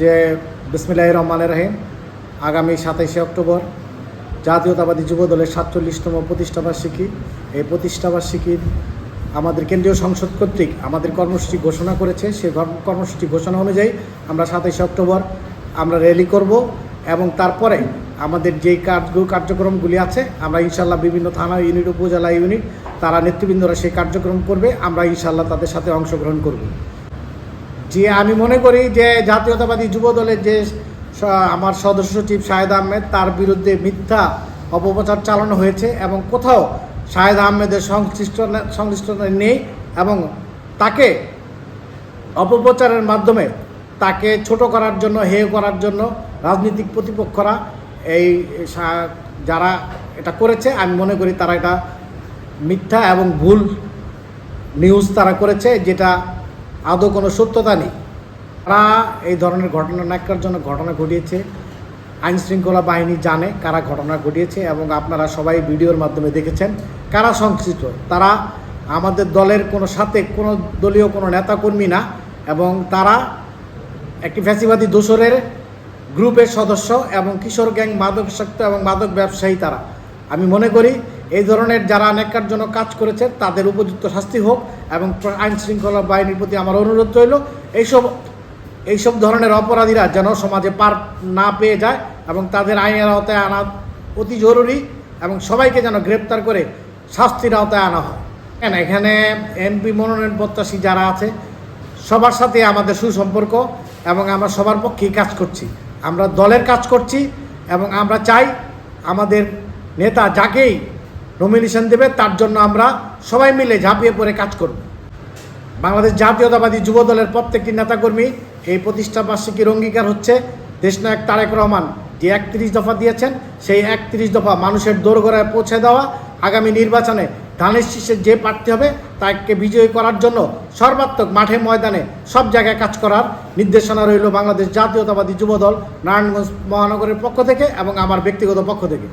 যে বিসমিল্লাহ রহমানের রহিম, আগামী সাতাইশে অক্টোবর জাতীয়তাবাদী যুব দলের সাতচল্লিশতম প্রতিষ্ঠাবার্ষিকী এই প্রতিষ্ঠাবার্ষিকীর আমাদের কেন্দ্রীয় সংসদ কর্তৃক আমাদের কর্মসূচি ঘোষণা করেছে। সেই কর্মসূচি ঘোষণা অনুযায়ী আমরা সাতাইশে অক্টোবর আমরা র্যালি করব এবং তারপরে আমাদের যেই কার্য কার্যক্রমগুলি আছে, আমরা ইনশাল্লাহ বিভিন্ন থানা ইউনিট, উপজেলা ইউনিট, তারা নেতৃবৃন্দরা সেই কার্যক্রম করবে। আমরা ইনশাল্লাহ তাদের সাথে অংশগ্রহণ করব। যে আমি মনে করি যে জাতীয়তাবাদী যুব দলের যে আমার সদস্য সচিব শাহেদ আহমেদ, তার বিরুদ্ধে মিথ্যা অপপ্রচার চালানো হয়েছে এবং কোথাও শাহেদ আহমেদের সংশ্লিষ্ট সংশ্লিষ্টতা নেই এবং তাকে অপপ্রচারের মাধ্যমে তাকে ছোট করার জন্য, হেয় করার জন্য রাজনৈতিক প্রতিপক্ষরা এই যারা এটা করেছে, আমি মনে করি তারা এটা মিথ্যা এবং ভুল নিউজ তারা করেছে, যেটা আদৌ কোনো সত্যতা নেই। তারা এই ধরনের ঘটনা নাকার জন্য ঘটনা ঘটিয়েছে, আইন শৃঙ্খলা বাহিনী জানে কারা ঘটনা ঘটিয়েছে এবং আপনারা সবাই ভিডিওর মাধ্যমে দেখেছেন কারা সংশ্লিষ্ট তারা আমাদের দলের কোনো সাথে, কোনো দলীয় কোনো নেতাকর্মী না এবং তারা একটি ফ্যাসিবাদী দোসরের গ্রুপের সদস্য এবং কিশোর গ্যাং মাদকাসক্ত এবং মাদক ব্যবসায়ী তারা। আমি মনে করি এই ধরনের যারা নেকার জন্য কাজ করেছে, তাদের উপযুক্ত শাস্তি হোক এবং আইন শৃঙ্খলা বাহিনীর প্রতি আমার অনুরোধ রইল, এইসব এইসব ধরনের অপরাধীরা যেন সমাজে পার না পেয়ে যায় এবং তাদের আইনের আওতায় আনা অতি জরুরি এবং সবাইকে যেন গ্রেপ্তার করে শাস্তির আওতায় আনা হয়। কেন এখানে এমপি মনোনয়ন প্রত্যাশী যারা আছে, সবার সাথে আমাদের সুসম্পর্ক এবং আমরা সবার পক্ষেই কাজ করছি। আমরা দলের কাজ করছি এবং আমরা চাই আমাদের নেতা যাকেই নমিনেশন দেবে, তার জন্য আমরা সবাই মিলে ঝাঁপিয়ে পড়ে কাজ করব। বাংলাদেশ জাতীয়তাবাদী যুব দলের প্রত্যেকটি নেতাকর্মী এই প্রতিষ্ঠা বার্ষিকীর অঙ্গীকার হচ্ছে দেশনায়ক তারেক রহমান। যে একত্রিশ দফা দিয়েছেন, সেই একত্রিশ দফা মানুষের দোরগোড়ায় পৌঁছে দেওয়া আগামী নির্বাচনে ধানের শীর্ষে যে প্রার্থী হবে, তাকে বিজয়ী করার জন্য সর্বাত্মক মাঠে ময়দানে সব জায়গায় কাজ করার নির্দেশনা রইল বাংলাদেশ জাতীয়তাবাদী যুবদল নারায়ণগঞ্জ মহানগরের পক্ষ থেকে এবং আমার ব্যক্তিগত পক্ষ থেকে।